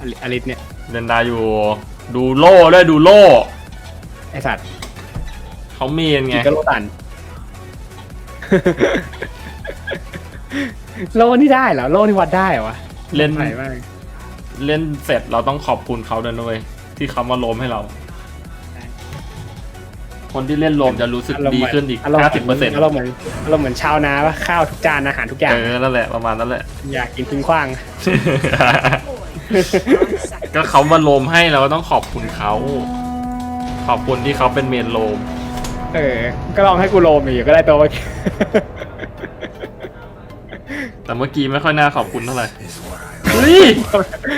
อลิสเนี่ยเล่นได้อยู่ ดูโล่ด้วยดูโล่ไอสัตว์เขาเมนไงกินก็โลตัน โลนี่ได้เหรอโลนี่วัดได้เหรอวะเล่นไหนบ้างเล่นเสร็จเราต้องขอบคุณเขาด้วยนะเว้ยที่เขามาโลมให้เรา คนที่เล่นโลมจะรู้สึกดีขึ้นอีกอารมณ์ห้าสิบเปอร์เซ็นต์อารมณ์เหมือนอารมณ์เหมือนชาวนาว่าข้าวทุกจานอาหารทุกอย่างเออนั่นแหละประมาณนั้นแหละ อยากกินทิ้งขว้าง ก็เขามาโลมให้เราก็ต้องขอบคุณเขา ขอบคุณที่เขาเป็นเมนโลม เออ ก็ลองให้กูโลมอีกก็ได้ตัวเมื่อกี้แต่เมื่อกี้ไม่ค่อยน่าขอบคุณเท่าไหร่เฮ้ย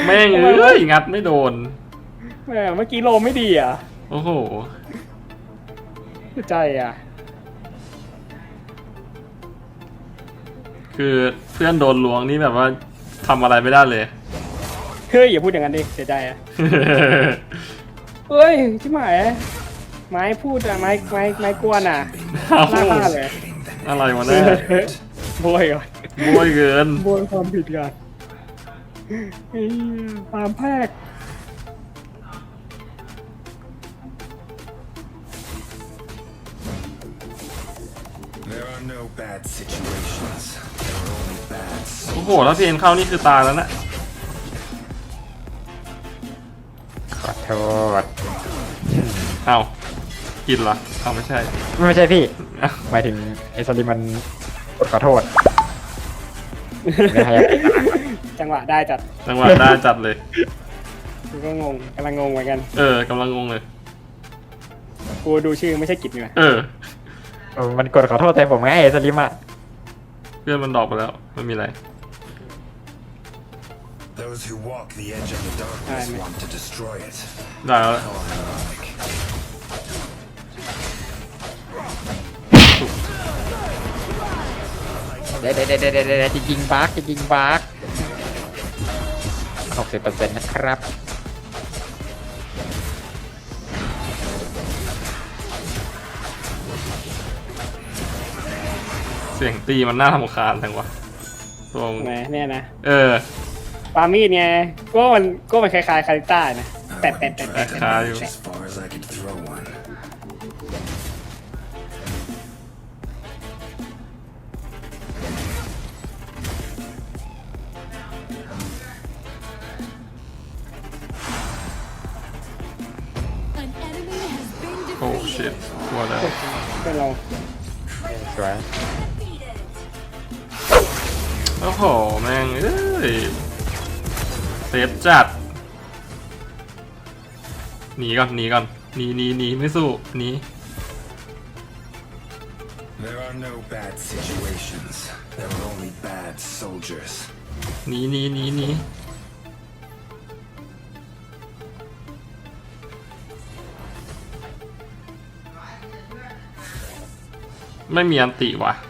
แม่งเอ้ยงัดไม่โดนแหมเมื่อกี้โลมไม่ดีอะโอ้โหใจอะ คือเพื่อนโดนล้วงนี่แบบว่าทำอะไรไม่ได้เลย เฮ้ยอย่าพูดอย่างนั้นดิเสียใจอะเฮ้ยชิบหายไม้พูดอะไม้ไม้ไม้กวนอะเอาหน้าบ้านเลยอะไรวะเนี่ยโบยก่อนบวยเกินโบยความผิดก่อนไอ้เหี้ยตามแพก There are no bad situations. There are only bad โอ้โหแล้วเพลงเข้านี่คือตายแล้วนะ ทษเอากินเหรอเอาไม่ใช่ไม่ใช่พี่เอ้าหมายถึงไอ้สลิมมันกดขอโทษไม่ให้จังหวะได้จัดจังหวะได้จัดเลย กูก็งงกำลังงงเหมือนกัน เออกำลังงงเลย กูดูชื่อไม่ใช่กิจนี่หว่าเออเออมันกดขอโทษแต่ผมไงไอ้สลิมอะ เพื่อนมันดรอกไปแล้วไม่มีอะไร Those who walk the edge of the darkness Alright, want to destroy it. ได้แล้ว How ironic. เดี๋ยวเดี๋ยวเดี๋ยวเดี๋ยวเดี๋ยวจะยิงบาร์กจะยิงบาร์กหกสิบเปอร์เซ็นต์นะครับ เสียงตีมันน่ารำคาญทั้งวะตรงไหนเนี่ยนะ เออ ปามีดไงก็มันก็มันคล้ายๆคาริต้านะแปดแปดแปดแปดคล้ายอยู่ As far as I can throw one. โอ้ชิตกลัวแล้วเป็นเราสวย โอ้โห แม่งเอ้ย เซฟจัดหนีก่อนหนีก่อนหนีหนีหนีไม่สู้หนี There are no bad situations. There are only bad soldiers. หนีหนีหนีหนีไม่มีอันติว่ะ Those who walk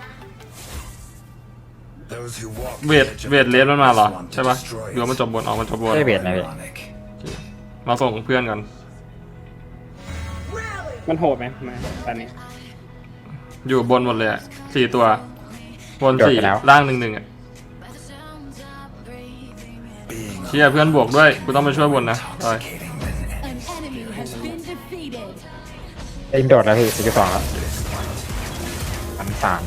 เว the ท edge of เว the ทเลสมันมาเหรอ darkness want ใช่ to ปะ destroy หรือว่ามัน it. จบบนออกมันจบบนได้เวทนะพี่ Ironic. มาส่งเพื่อนกัน มันโหดไหมมาตอนนี้ อยู่บนหมดเลยอะสี่ตัว บนโดดสี่ไปแล้วล่างหนึ่งหนึ่งอะ Being เชี่ยเพื่อนบวกด้วย กูต้องไปช่วยบนนะไป intoxicating than An enemy has been defeated. เอ็งโดดแล้วพี่สี่สองแล้วพันสาม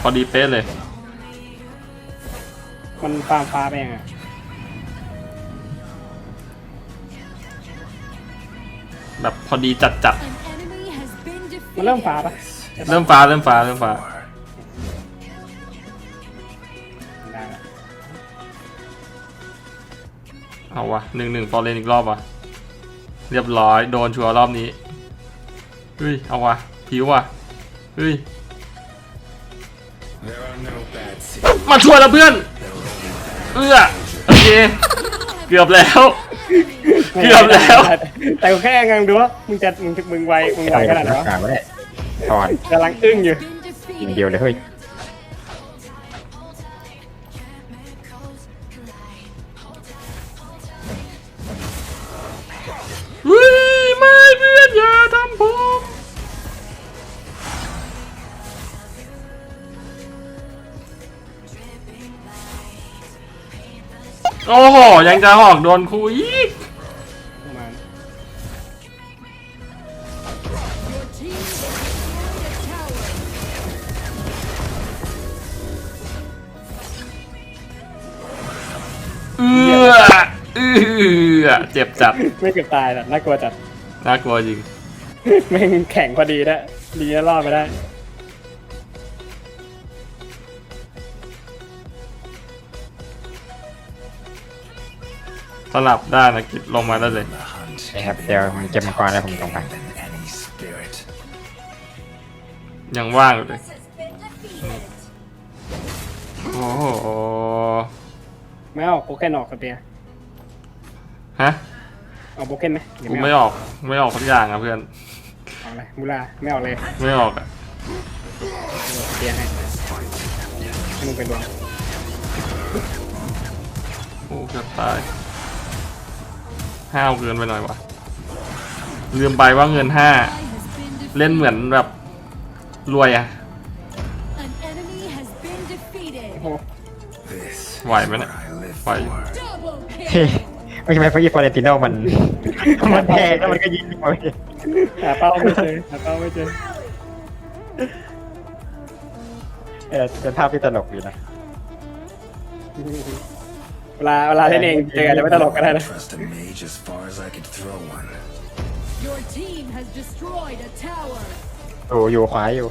พอดีเป๊ะเลย มันฟาร์มฟ้าไปยังไงแบบพอดีจัดจัด An enemy has been มันเริ่ม defeated. ฟ้าปะๆเริ่มฟ้าเริ่มฟ้าเริ่มฟ้าได้ละเอาวะหนึ่งหนึ่งฟอร์เรนอีกรอบวะเรียบร้อยโดนชัวร์รอบนี้เฮ้ยเอาวะผิววะเฮ้ย มาช่วยแล้วเพื่อน เอื้อโอเค เกือบแล้ว เกือบแล้ว แต่กูแค่ยังดูว่ามึงจะมึงมึงไวมึงไวขนาดไหนรัวะกษาไว้ได้ถอนกำลังอึ้งอยู่ Been ยิง defeated. เดียวเลยเฮ้ย โอ้โห ยังจะหอกโดนคุยอีกประมาณ Your team destroyed a tower. เอื้อเอื้อเจ็บจัดไม่เกือบตายแต่น่ากลัวจัดน่ากลัวจริง แม่งแข็งพอดีนะดีนะรอดไปได้ สลับได้นะกิดลงมาได้เลย The hunt นะครับเดี๋ยวผมเก็บมังกรแล้วผมตรงไป than any spirit. ยังว่างอยู่เลยโอ้โหไม่เอาโปเกนออกกับเตียฮะเอาโปเกนไหมหรือกูไม่ไม่เอาออกไม่ออกสักอย่างอะเพื่อนเอาเลยมูลาไม่เอาเลยไม่ออกอะเตียให้ให้มึงไปรวมโอ้เกือบตาย ห้าวเกินไปหน่อยวะลืมไปว่าเงินห้า Ally has been defeated. เล่นเหมือนแบบรวยอะ An enemy has been โอ้ defeated. โห This Why, is man? what I live Why? for. Double เฮ้ย kill. ไม่ใช่ไหมเพราะอีฟอเรนติโนมันมันแพงแล้วมันก็ยิงมาเว้ยหาเป้าไม่เจอหาเป้าไม่เจอเออเป็นภาพที่ตลกดีนะ เวลาเวลาเล่นเองเจออาจจะไม่ตลกก็ได้นะ Trust a mage as far as I could throw one. Your team has destroyed a tower. โอ้อยู่ขวาอยู่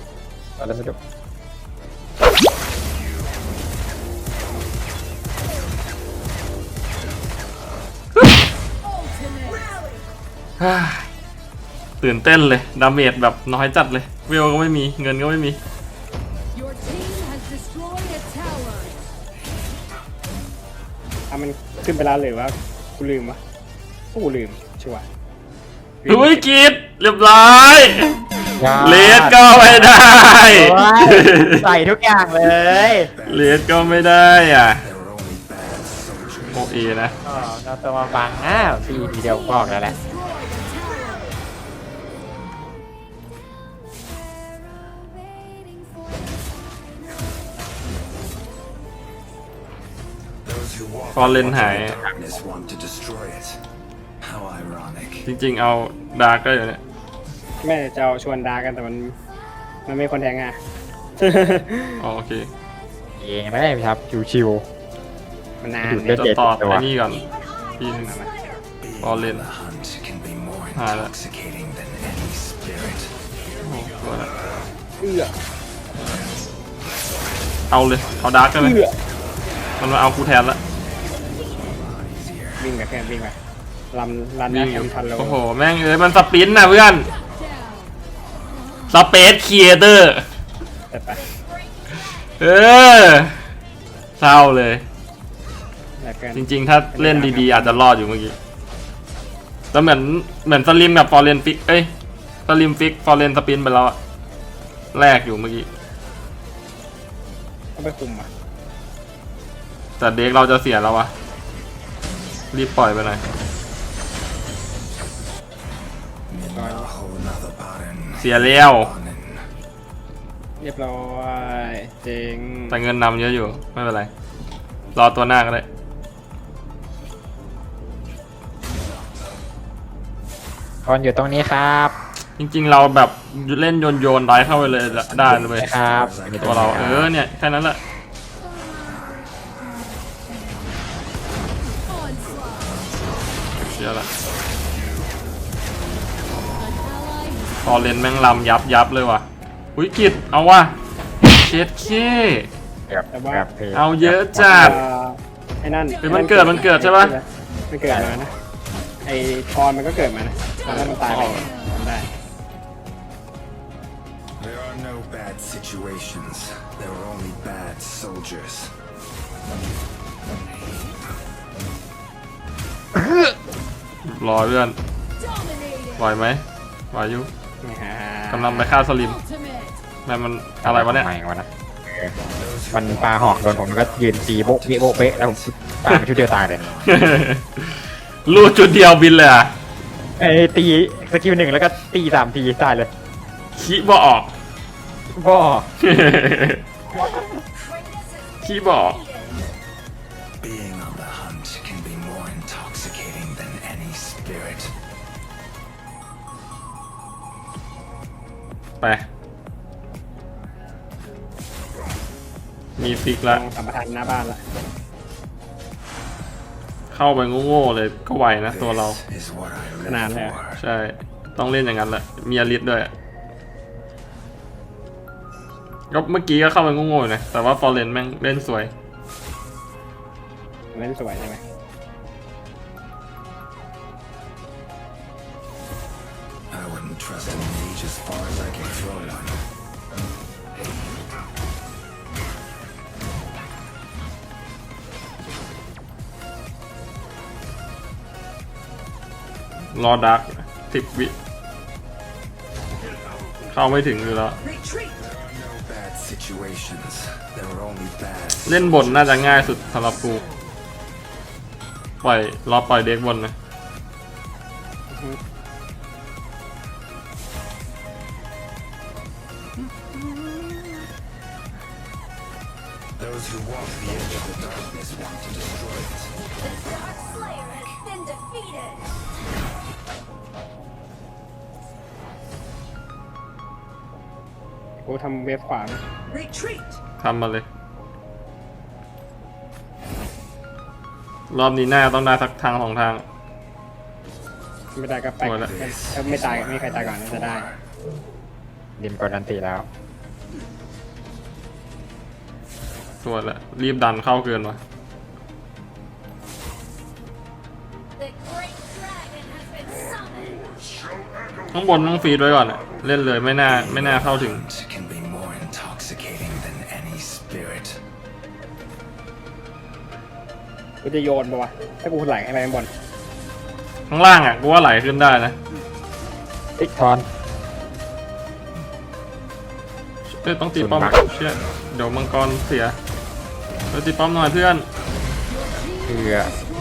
อะไรไม่รู้ Ultimate. ฮ่าตื่นเต้นเลย ดาเมจแบบน้อยจัดเลย เวลก็ไม่มี เงินก็ไม่มี ขึ้นไปแล้วหรือว่ากูลืมวะกูลืมชัวร์อุ้ยกรีดเรียบร้อยยอดเลสก็ไม่ได้โอ้ยใส่ทุกอย่างเลยเลสก็ไม่ได้อะ They were only bad soldiers. โอเอนะ อ๋อเราตัวมาบังอ้าวทีทีเดียวบอกแล้วแหละ ฟอร์เรนหาย in darkness want to destroy it. How ironic. จริงๆเอาดาร์กก็อยู่เนี่ยแม่จะเอาชวนดากันแต่มัน มันไม่คนแทงอะ อ๋อโอเคเองไม่ได้ครับชิวมันนานหยุดเนี่เล่ยนจะตอดไอ้นี่ก่อนทีนึง Being All on in. the hunt can be more Ah, that- intoxicating than any spirit. โอ้ตัวละเอื้อเอาเลย เอาดาร์กกันเลยเอื้อ มันมาเอากูแทนละวิ่งไปเพื่อนวิ่งไปลำลันวิ่นะงอยู่ทำพันโลโอ้โห แม่งเอ้ยมันสปรินต์นะเพื่อน Down. สเปซครีเอเตอร์ แต่ไปเออเศร้าเลย แล้วเพื่อนจริงๆ ถ้าเล่นดีๆ อาจจะรอดอยู่เมื่อกี้แต่เหมือนเหมือนสลิมกับฟอร์เรนฟิก เอ้ยสลิมฟิกฟอร์เรนสปินไปแล้วอะแรกอยู่เมื่อกี้ต้องไปคุมอะ แต่เด็กเราจะเสียแล้ววะ รีบปล่อยไปหน่อย Naho Nathaparan. เสียแล้ว Onin. เรียบร้อยเจ๋งแต่เงินนำเยอะอยู่ ไม่เป็นไร รอตัวหน้าก็ได้ๆคนอยู่ตรงนี้ครับ จริงๆเราแบบเล่นโยนโยนๆได้เข้าไปเลยได้เลยครับตัวเราเออเนี่ย แค่นั้นแหละ อเลนแม่งลำยับยับเลยว่ะอุ้ยกิดเอาว่ะเช็ดเคเกือบเกือบเพลงเอาเยอะจัดเอ่อไอ้นั่นเฮ้ยมันเกิดมันเกิดใช่ปะ มันเกิดมานะ ไอ้ทอนมันก็เกิดมานะตอนนั้นมันตายไปจำได้ There are no bad situations. There are only bad soldiers. รอเพื่อน dominated. ไหวไหมไหวอยู่นี่ฮะ กำลังไปฆ่าสลิม Ultimate. แม่งมันอะไรวะเนี่ยใหม่วะนะเออมันปลาหอกโดนผมก็ยืนตีโบ๊ะเบ๊ะโบ๊ะเบ๊ะแล้วผมปาไปชุดเดียวตายเลยลูดจุดเดียวบินเลยอะไอ้ตีสกิลหนึ่งแล้วก็ตีสามทีตายเลยขี้บออกบ่ขี้บออก ไป มีฟิกลละองสัมปทานหน้าบ้านละเข้าไปโง่ๆเลยก็ไหวนะตัวเรา This is what I live นานเลย for. ใช่ ต้องเล่นอย่างนั้นแหละมีอลิสด้วยก็เมื่อกี้ก็เข้าไปโง่ๆอยู่นะ แต่ว่าฟอร์เรนแม่งเล่นสวย เล่นสวยใช่ไหม wouldn't trust a mage as far as I can throw one. รอดักสิบวิ เข้าไม่ถึงอยู่แล้ว Retreat. No bad situations. There were only bad. เล่นบนน่าจะง่ายสุดสำหรับกูปล่อยรอปล่อยเด็กบนนะ กูทำเวฟขวานะ Retreat. ทำมาเลย รอบนี้หน้าต้องได้สักทางสองทาง ไม่ได้ก็ไปหมดละ ถ้าไม่ตายไม่มีใครตายก่อนน่าจะได้ ดินกดดันตีแล้วส่วนละรีบดันเข้าเกินวะ The great dragon has been summoned. ข้างบนต้องฟีดไว้ก่อนอะเล่นเลยไม่น่าไม่น่าเข้าถึง กูจะโยนปะวะถ้ากูไหลให้ไปข้างบนข้างล่างอะกูว่าไหลขึ้นได้นะติ๊กทอนเอ้ยต้องตีป้อมส่วนมากเชี่ยเดี๋ยวมังกรเสียเฮ้ยตีป้อมหน่อยเพื่อนเพื่อ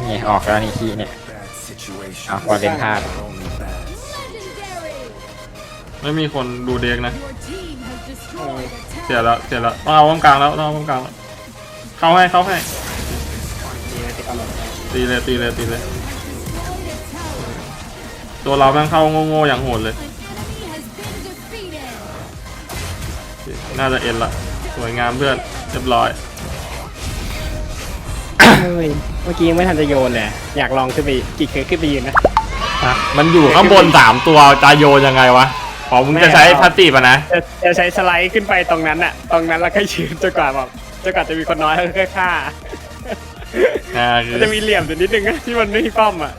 นี่ออกแล้วนี่คีย์เนี่ย Bad situations. อะพอเล่นพลาด There were only bad. Legendary. ไม่มีคนดูเด็กนะ Your team has destroyed a เสีย tower. แล้วเสียแล้วต้องเอาป้อมกลางแล้วต้องเอาป้อมกลางแล้วเข้าให้เข้าให้ ดีนะที่กำลังตีเลยตีเลยตีเลย Destroyed a tower. ตัวเราแม่งเข้าโง่ๆอย่างโหดเลย An enemy has been defeated. น่าจะเอ็นละสวยงามเพื่อนเรียบร้อย เฮ้ยเมื่อกี้ยังไม่ทันจะโยนเลย อยากลองขึ้นไปกี่เคยขึ้นไปยืนนะมันอยู่ข้างบนสามตัวจะโยนยังไงวะอ๋อมึงจะใช้พาสติป่ะนะ จะจะใช้สไลด์ขึ้นไปตรงนั้นอะตรงนั้นแล้วก็ยืนจนกว่าแบบจนกว่าจะมีคนน้อยแล้วก็ฆ่า อ่าคืมัอนจะมีเหลี่ยมอยู่นิดนึงนะที่มันไม่มีป้อมอะ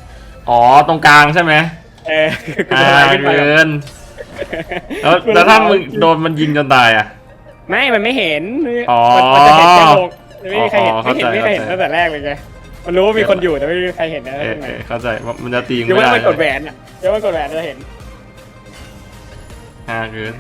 อ๋อตรงกลางใช่ไหมเออกูอ่าจะสไลด์ขึ้นไปเกินแล้วแล้วถ้ามึงโดนมันยิงจนตายอะ ไม่ มันไม่เห็นอ๋อมันมันจะเห็นแค่โลกไม่มีใครเห็น อ๋อไม่เห็นเข้าใจไม่เคยเห็นเข้าใจ ตั้งแต่แรกเลยไง มันรู้ว่ามีคนอยู่แต่ไม่มีใครเห็นนะเออข้างในเออเข้าใจว่ามันจะตีมึงยกไม่เว้นได้มันกดแหวนอะยกเว้นกดแหวนจะเห็น อ่าเกิน